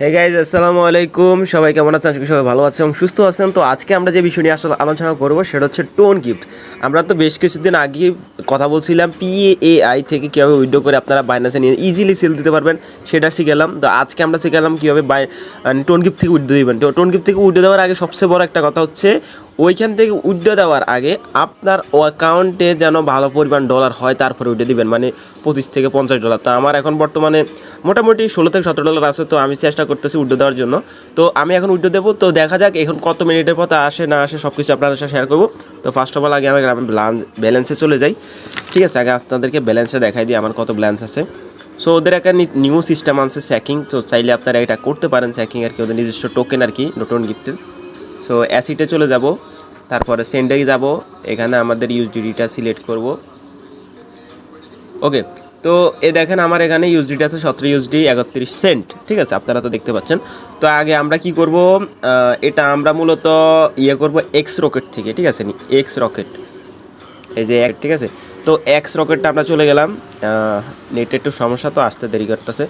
Hey guys আসসালামু আলাইকুম। সবাই কেমন আছেন? আজকে সবাই ভালো আছে এবং সুস্থ আছেন। তো আজকে আমরা যে বিষয় নিয়ে আসলে আলোচনা করব, সেটা হচ্ছে টোন গিফট। আমরা তো বেশ কিছুদিন আগে কথা বলছিলাম পিএআই থেকে কীভাবে উইড্রো করে আপনারা বাইনাসে নিয়ে ইজিলি সেল দিতে পারবেন, সেটা শিখেলাম। তো আজকে আমরা শিখেলাম কীভাবে বাই টোন গিফট থেকে উইড্রো দিবেন। টোন গিফট থেকে উইড্রো দেওয়ার আগে সবচেয়ে বড় একটা কথা হচ্ছে ওইখান থেকে উইড্রো দেওয়ার আগে আপনার অ্যাকাউন্টে যেন ভালো পরিমাণ ডলার হয়, তারপরে উইড্রো দিবেন। মানে পঁচিশ থেকে পঞ্চাশ ডলার তো আমার এখন বর্তমানে মোটামুটি ষোলো থেকে সতেরো ডলার আছে, তো আমি চেষ্টা করতেছি উইড্রো দেওয়ার জন্য। তো আমি এখন উইড্রো দেবো। তো দেখা যাক এখন কত মিনিটের পথে আসে, না আসে সব কিছু আপনাদের সাথে শেয়ার করব। তো ফার্স্ট অফ অল আগে আমি গ্রামের ব্যালেন্সে চলে যাই। ঠিক আছে, আগে আপনাদেরকে ব্যালেন্সে দেখাই দিই, আমার কত ব্যালেন্স আছে। সো ওদের একটা নিউ সিস্টেম আছে স্যাকিং তো চাইলে আপনারা এটা করতে পারেন স্যাকিং আর কি, ওদের নিজস্ব টোকেন আর কি, নতুন গিফটের সো অ্যাসিডে চলে যাব। তারপরে সেন্ডে যাব। এখানে আমাদের ইউজডিডিটা সিলেক্ট করব। ওকে তো এ দেখেন আমার এখানে ইউজডিটি আছে সতেরো ইউজডি একত্রিশ সেন্ট ঠিক আছে, আপনারা তো দেখতে পাচ্ছেন। তো আগে আমরা কি করব? এটা আমরা মূলত ইয়ে করব এক্স রকেট থেকে, ঠিক আছে? নি এক্স রকেট এই যে এক- ঠিক আছে? তো এক্স রকেটটা আমরা চলে গেলাম। নেটের একটু সমস্যা তো, আসতে দেরি করতেছে।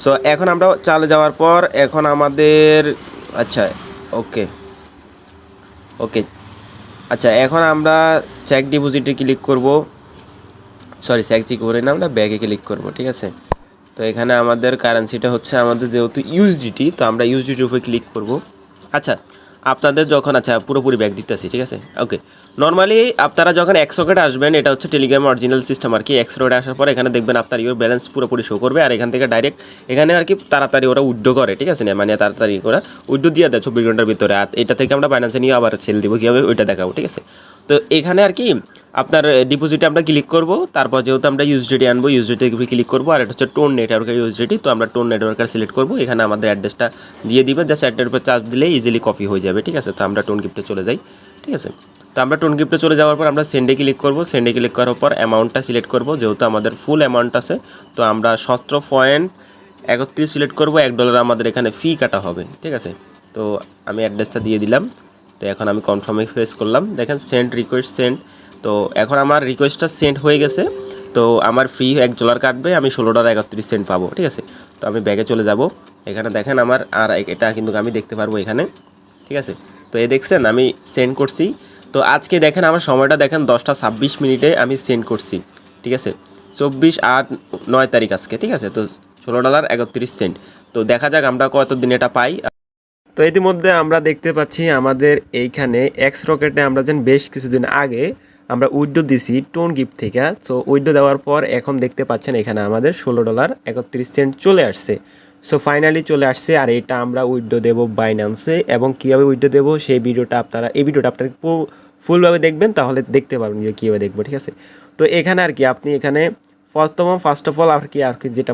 সো এখন আমরা চালে যাওয়ার পর এখন আমাদের আচ্ছা ওকে ওকে আচ্ছা এখন আমরা চেক ডিপোজিটে ক্লিক করব। সরি চেক চেক করে না, আমরা ব্যাগে ক্লিক করব, ঠিক আছে? তো এখানে আমাদের কারেন্সিটা হচ্ছে আমাদের যেহেতু ইউএসডিটি তো আমরা ইউএসডিটির উপরে ক্লিক করব। আচ্ছা আপনাদের যখন আচ্ছা পুরোপুরি ব্যাগ দিতেছি, ঠিক আছে? ওকে নর্মালি আপনারা যখন এক সকেটে আসবেন, এটা হচ্ছে টেলিগ্রাম অরিজিনাল সিস্টেম আর কি এক সকেটে আসার পর এখানে দেখবেন আপনার ইউর ব্যালেন্স পুরোপুরি শো করবে আর এখান থেকে ডাইরেক্ট এখানে আর কি তাড়াতাড়ি ওরা উইড্রো করে, ঠিক আছে? না মানে তাড়াতাড়ি ওরা উইড্রো দিয়ে দেয় চব্বিশ ঘণ্টার ভিতরে। আর এটা থেকে আমরা বাইন্যান্সে নিয়ে আবার ছেলে দিব, কীভাবে ওইটা দেখাবো, ঠিক আছে? তো এখানে আর কি আপনার ডিপোজিটে আমরা ক্লিক করব, তারপর যেহেতু আমরা ইউজডিটি আনব ইউজডিটি ক্লিক করব, আর এটা হচ্ছে টোন নেটওয়ার্কের ইউজডিটি তো আমরা টোন নেটওয়ার্কার সিলেক্ট করব, এখানে আমাদের অ্যাড্রেসটা দিয়ে দিবে জাস্ট অ্যাড্রের উপর চার্জ দিলে ইজিলি কপি হয়ে যাবে, ঠিক আছে? তো আমরা টোন গিফটে চলে যাই, ঠিক আছে? তো আমরা টোন গিফটে চলে যাওয়ার পর আমরা সেন্ডে ক্লিক করব সেন্ডে ক্লিক করার পর অ্যামাউন্টটা সিলেক্ট করব, যেহেতু আমাদের ফুল অ্যামাউন্ট আছে, তো আমরা সতেরো পয়েন্ট একত্রিশ সিলেক্ট করব, এক ডলার আমাদের এখানে ফি কাটা হবে, ঠিক আছে? তো আমি অ্যাড্রেসটা দিয়ে দিলাম, তো এখন আমি কনফার্মে ফেস করলাম, দেখেন সেন্ড রিকোয়েস্ট সেন্ড তো এখন আমার রিকোয়েস্টটা সেন্ড হয়ে গেছে। তো আমার ফ্রি এক ডলার কাটবে, আমি ষোলো ডলার একত্রিশ সেন্ট পাবো, ঠিক আছে? তো আমি ব্যাগে চলে যাব। এখানে দেখেন আমার আর এটা কিন্তু আমি দেখতে পারব এখানে, ঠিক আছে? তো এ দেখছেন, আমি সেন্ড করছি। তো আজকে দেখেন আমার সময়টা দেখেন দশটা ছাব্বিশ মিনিটে আমি সেন্ড করছি, ঠিক আছে? চব্বিশ আট নয় তারিখ আজকে, ঠিক আছে? তো ষোলো ডলার একত্রিশ সেন্ট তো দেখা যাক আমরা কতদিন এটা পাই। তো ইতিমধ্যে আমরা দেখতে পাচ্ছি আমাদের এইখানে এক্স রকেটে আমরা যেন বেশ কিছুদিন আগে আমরা উইড্রো দিছি টোন গিফট থেকে সো উইড্রো দেওয়ার পর এখন দেখতে পাচ্ছেন এখানে আমাদের ষোলো ডলার একত্রিশ সেন্ট চলে আসছে। সো ফাইনালি চলে আসছে আর এটা আমরা উইড্রো দেবো বাইন্যান্সে এবং কীভাবে উইড্রো দেবো সেই ভিডিওটা আপনারা, এই ভিডিওটা আপনারা ফুলভাবে দেখবেন তাহলে দেখতে পারবেন যে কীভাবে দেখব, ঠিক আছে? তো এখানে আর কি আপনি এখানে প্রথম ফার্স্ট অফ অল আর কি আর কি যেটা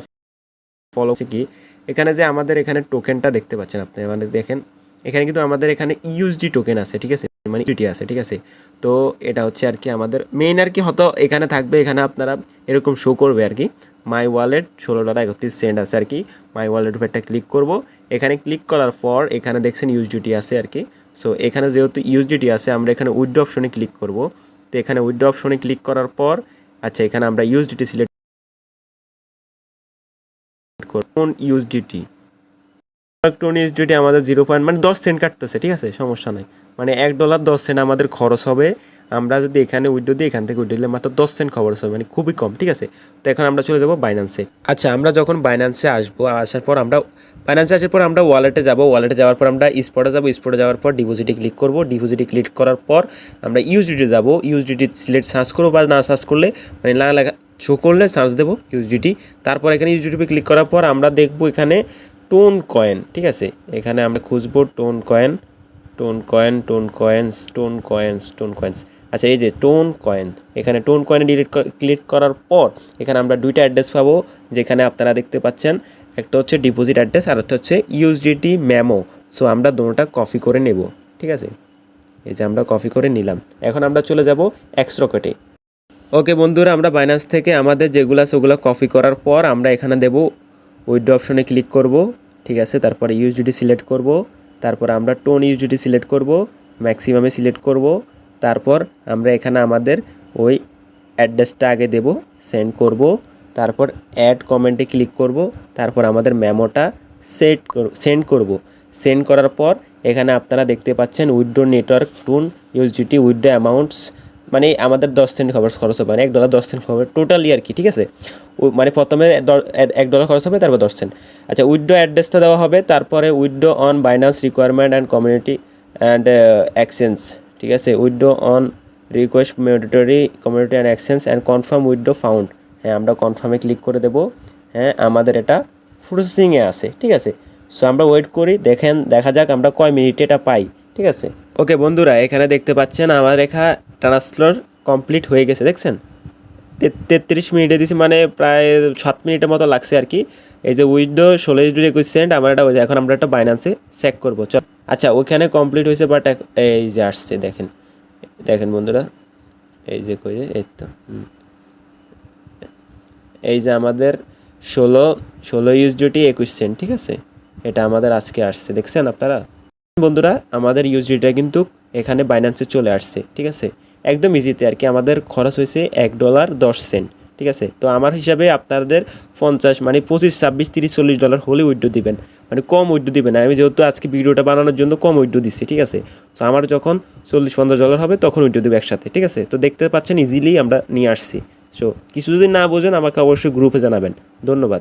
ফলো কি, এখানে যে আমাদের এখানে টোকেনটা দেখতে পাচ্ছেন আপনি আমাদের দেখেন, এখানে কিন্তু আমাদের এখানে ইউএসডি টোকেন আছে, ঠিক আছে? মানে ইউটি আছে, ঠিক আছে? তো এটা হচ্ছে আর কি আমাদের মেইন আর কি হয়তো এখানে থাকবে, এখানে আপনারা এরকম শো করবে আর কি। মাই ওয়ালেট ষোলো ডলার একত্রিশ সেন্ট আছে আর কি। মাই ওয়ালেট উপর একটা ক্লিক করব। এখানে ক্লিক করার পর এখানে দেখছেন ইউএসডিটি আছে আর কি। সো এখানে যেহেতু ইউএসডিটি আছে, আমরা এখানে উইড্রো অপশনে ক্লিক করব। তো এখানে উইড্রো অপশনে ক্লিক করার পর আচ্ছা এখানে আমরা ইউএসডিটি সিলেক্ট কোন ইউএসডিটি টোন ইউএসডিটি আমাদের জিরো পয়েন্ট মানে দশ সেন্ট কাটতেছে, ঠিক আছে? সমস্যা নাই। মানে এক ডলার দশ সেন্ট আমাদের খরচ হবে। আমরা যদি এখানে উইডো দিই, এখান থেকে উইড্রো দিলে মাত্র দশ সেন্ট খরচ হবে মানে খুবই কম, ঠিক আছে? তো এখন আমরা চলে যাব বাইন্যান্সে আচ্ছা আমরা যখন বাইন্যান্সে আসব, আসার পর আমরা বাইন্যান্সে আসার পর আমরা ওয়ালেটে যাব। ওয়ালেটে যাওয়ার পর আমরা স্পটে যাব। স্পটে যাওয়ার পর ডিপোজিটে ক্লিক করব। ডিপোজিটে ক্লিক করার পর আমরা ইউএসডিটি যাব। ইউএসডিটি সিলেক্ট সার্চ করব বা না সার্চ করলে মানে না লেখা শো করলে সার্চ দেবো ইউএসডিটি তারপর এখানে ইউএসডিটি ক্লিক করার পর আমরা দেখব এখানে টোন কয়েন, ঠিক আছে? এখানে আমরা খুঁজবো Ton coin Ton coin, Ton coins Ton coins Ton coins. আচ্ছা এই যে টোন কয়েন, এখানে টোন কয়েনে ডিলিট ক্লিক করার পর এখানে আমরা দুইটা অ্যাড্রেস পাবো, যেখানে আপনারা দেখতে পাচ্ছেন, একটা হচ্ছে ডিপোজিট অ্যাড্রেস আর একটা হচ্ছে ইউএসডিটি ম্যামো সো, আমরা দুটোটা কপি করে নেব, ঠিক আছে? এই যে আমরা কপি করে নিলাম। এখন আমরা চলে যাব এক্স রকেটে ওকে বন্ধুরা, আমরা বাইন্যান্স থেকে আমাদের যেগুলো ওগুলো কপি করার পর আমরা এখানে দেব উইড্রো অপশনে ক্লিক করব, ঠিক আছে? তারপরে ইউএসডিটি সিলেক্ট করব, তারপর আমরা টোন ইউএসডিটি সিলেক্ট করব, ম্যাক্সিমামে সিলেক্ট করব, তারপর আমরা এখানে আমাদের ওই অ্যাড্রেসটা আগে দেব, সেন্ড করব, তারপর অ্যাড কমেন্টে ক্লিক করব, তারপর আমাদের মেমোটা সেট সেন্ড করব। সেন্ড করার পর এখানে আপনারা দেখতে পাচ্ছেন withdraw network Ton USDT withdraw amounts মানে আমাদের দশ সেন্ট খরচ খরচ হবে মানে এক ডলার দশ সেন্ট খরচ টোটালি আর কি, ঠিক আছে? মানে প্রথমে এক- ডলার খরচ হবে, তারপর দশ সেন্ট আচ্ছা উইথড্র অ্যাড্রেসটা দেওয়া হবে, তারপরে withdraw on Binance requirement and community and exchange ঠিক আছে? Withdraw on request mandatory community and exchange and confirm withdraw found হ্যাঁ আমরা কনফার্মে ক্লিক করে দেবো। হ্যাঁ আমাদের এটা প্রসেসিংয়ে আছে, ঠিক আছে? সো আমরা ওয়েট করি, দেখেন, দেখা যাক আমরা কয় মিনিটে এটা পাই, ঠিক আছে? ওকে বন্ধুরা, এখানে দেখতে পাচ্ছেন আমার রেখা ট্রান্সফার কমপ্লিট হয়ে গেছে, দেখছেন? তেত্রিশ মিনিটে দিছি মানে প্রায় সাত মিনিটের মতো লাগছে আর কি। এই যে উইন্ডো ষোলো ইউজ একুশ সেন্ট আমার এটা এখন আমরা একটা বাইন্যান্সে চেক করব, চল। আচ্ছা ওখানে কমপ্লিট হয়েছে বাট এই যে আসছে, দেখেন। দেখেন বন্ধুরা, এই যে কই, এই তো। এই যে আমাদের ষোলো ষোলো ইউএসডিটি একুশ সেন্ট ঠিক আছে? এটা আমাদের আজকে আসছে, দেখছেন আপনারা? বন্ধুরা, আমাদের ইউএসডিটা কিন্তু এখানে বাইন্যান্সে চলে আসছে, ঠিক আছে? একদম ইজিতে আর কি, আমাদের খরচ হয়েছে এক ডলার দশ সেন্ট ঠিক আছে? তো আমার হিসাবে আপনাদের পঞ্চাশ মানে পঁচিশ, ছাব্বিশ, তিরিশ, চল্লিশ ডলার হলে উইড্রো দিবেন মানে কম উইড্রো দিবেন। আমি যেহেতু আজকে ভিডিওটা বানানোর জন্য কম উইড্রো দিচ্ছি ঠিক আছে? তো আমার যখন চল্লিশ, পঞ্চাশ ডলার হবে, তখন উইড্রো দেবো একসাথে, ঠিক আছে? তো দেখতে পাচ্ছেন ইজিলি আমরা নিয়ে আসছি। সো কিছু যদি না বোঝেন, আমাকে অবশ্যই গ্রুপে জানাবেন। ধন্যবাদ।